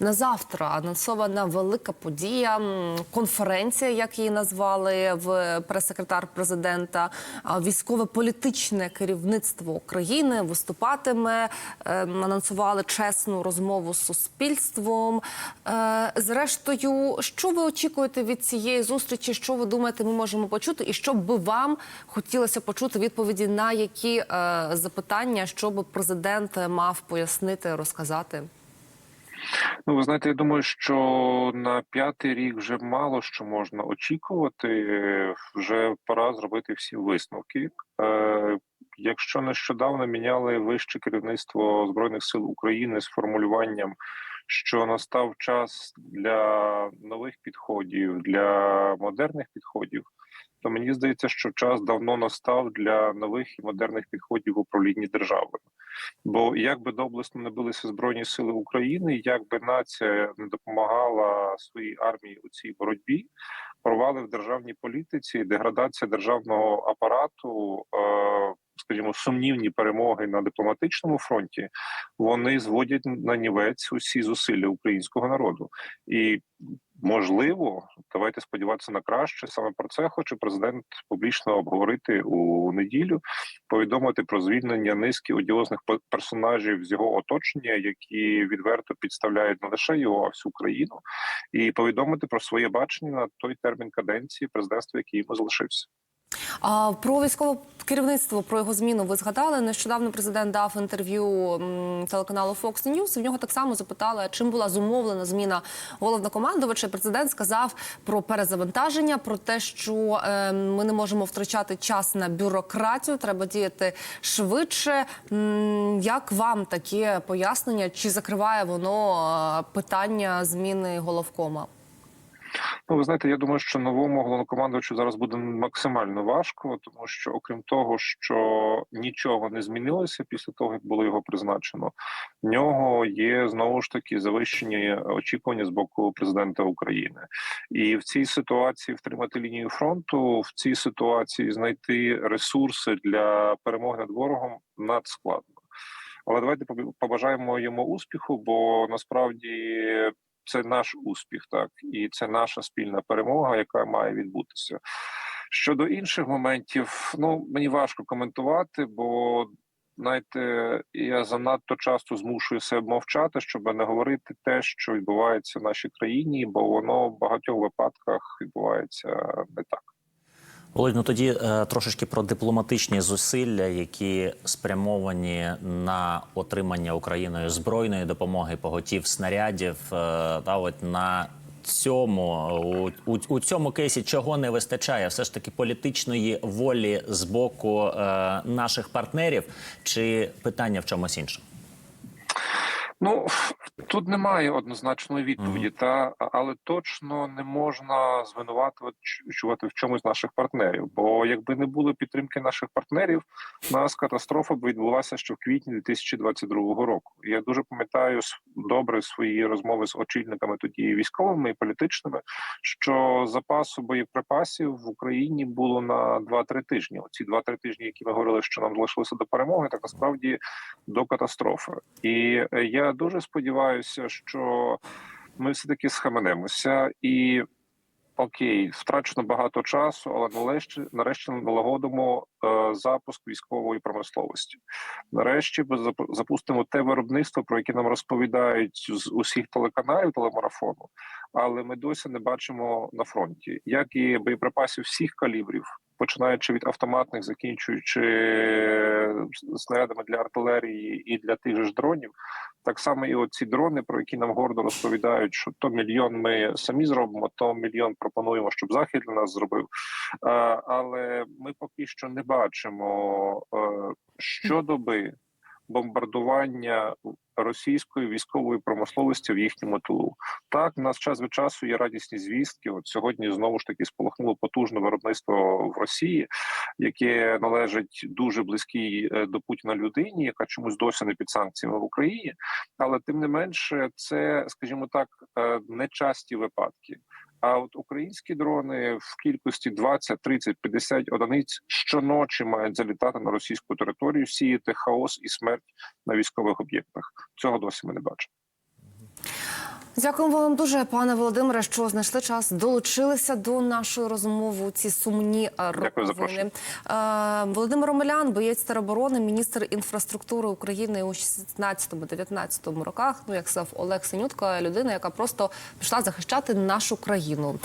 На завтра анонсована велика подія, конференція, як її назвали в прес-секретар президента. Військово-політичне керівництво України виступатиме. ем, Анонсували чесну розмову з суспільством. Е, Зрештою, що ви очікуєте від цієї зустрічі? Що ви думаєте, ми можемо почути? І що би вам хотілося почути відповіді на які е, запитання, що би президент мав пояснити, розказати? Ну, ви знаєте, я думаю, що на п'ятий рік вже мало що можна очікувати. Вже пора зробити всі висновки. Е, Якщо нещодавно міняли вище керівництво збройних сил України з формулюванням, що настав час для нових підходів, для модерних підходів, то мені здається, що час давно настав для нових і модерних підходів в управлінні державою. Бо як би доблесно не билися збройні сили України, як би нація не допомагала своїй армії у цій боротьбі, провали в державній політиці, деградація державного апарату, е, скажімо, сумнівні перемоги на дипломатичному фронті, вони зводять на нівець усі зусилля українського народу і. Можливо, давайте сподіватися на краще. Саме про це хоче президент публічно обговорити у неділю, повідомити про звільнення низки одіозних персонажів з його оточення, які відверто підставляють не лише його, а всю країну, і повідомити про своє бачення на той термін каденції президентства, який йому залишився. А про військове керівництво про його зміну ви згадали. Нещодавно президент дав інтерв'ю телеканалу Fox News. В нього так само запитали, чим була зумовлена зміна головнокомандувача. Президент сказав про перезавантаження, про те, що е, ми не можемо втрачати час на бюрократію, треба діяти швидше. Як вам таке пояснення? Чи закриває воно е, питання зміни головкома? Ну, ви знаєте, я думаю, що новому головнокомандувачу зараз буде максимально важко, тому що, окрім того, що нічого не змінилося після того, як було його призначено, в нього є знову ж таки завищені очікування з боку президента України, і в цій ситуації втримати лінію фронту, в цій ситуації знайти ресурси для перемоги над ворогом надскладно. Але давайте побажаємо йому успіху, бо насправді це наш успіх, так і це наша спільна перемога, яка має відбутися. Щодо інших моментів, ну мені важко коментувати, бо знаєте, я занадто часто змушую себе мовчати, щоб не говорити те, що відбувається в нашій країні, бо воно в багатьох випадках відбувається не так. Володь, ну тоді е, трошечки про дипломатичні зусилля, які спрямовані на отримання Україною збройної допомоги, поготів снарядів. Е, та от на цьому у, у, у цьому кейсі чого не вистачає? Все ж таки політичної волі з боку е, наших партнерів, чи питання в чомусь іншому? Ну тут немає однозначної відповіді, та але точно не можна звинуватувати в чомусь наших партнерів. Бо якби не було підтримки наших партнерів, у нас катастрофа б відбулася ще в квітні 2022 року. Я дуже пам'ятаю добре свої розмови з очільниками тоді військовими і політичними, що запасу боєприпасів в Україні було на 2-3 тижні. Оці 2-3 тижні, які ми говорили, що нам залишилося до перемоги, так насправді до катастрофи. І е, дуже сподіваюся, що ми все таки схаменемося і. Окей, втрачено багато часу, але нарешті нарешті налагодимо е, запуск військової промисловості. Нарешті ми запустимо те виробництво, про яке нам розповідають з усіх телеканалів телемарафону, але ми досі не бачимо на фронті, як і боєприпасів всіх калібрів, починаючи від автоматних, закінчуючи е, снарядами для артилерії і для тих же дронів. Так само і оці дрони, про які нам гордо розповідають, що то мільйон ми самі зробимо, то мільйон пропонуємо, щоб захід для нас зробив. Е, Але ми поки що не бачимо е, щодоби бомбардування російської військової промисловості в їхньому тилу. Так, у нас час від часу є радісні звістки. От сьогодні знову ж таки спалахнуло потужне виробництво в Росії, яке належить дуже близькій е, до Путіна людині, яка чомусь досі не під санкціями в Україні. Але тим не менше, це, скажімо так, е, нечасті випадки. А от українські дрони в кількості 20, 30, 50 одиниць щоночі мають залітати на російську територію, сіяти хаос і смерть на військових об'єктах. Цього досі ми не бачимо. Дякуємо вам дуже, пане Володимире, що знайшли час, долучилися до нашої розмови ці сумні е, роковини. Е, Володимир Ромелян, боєць тероборони, міністр інфраструктури України у 16-19 роках. Ну як сказав Олег Синютка, людина, яка просто пішла захищати нашу країну.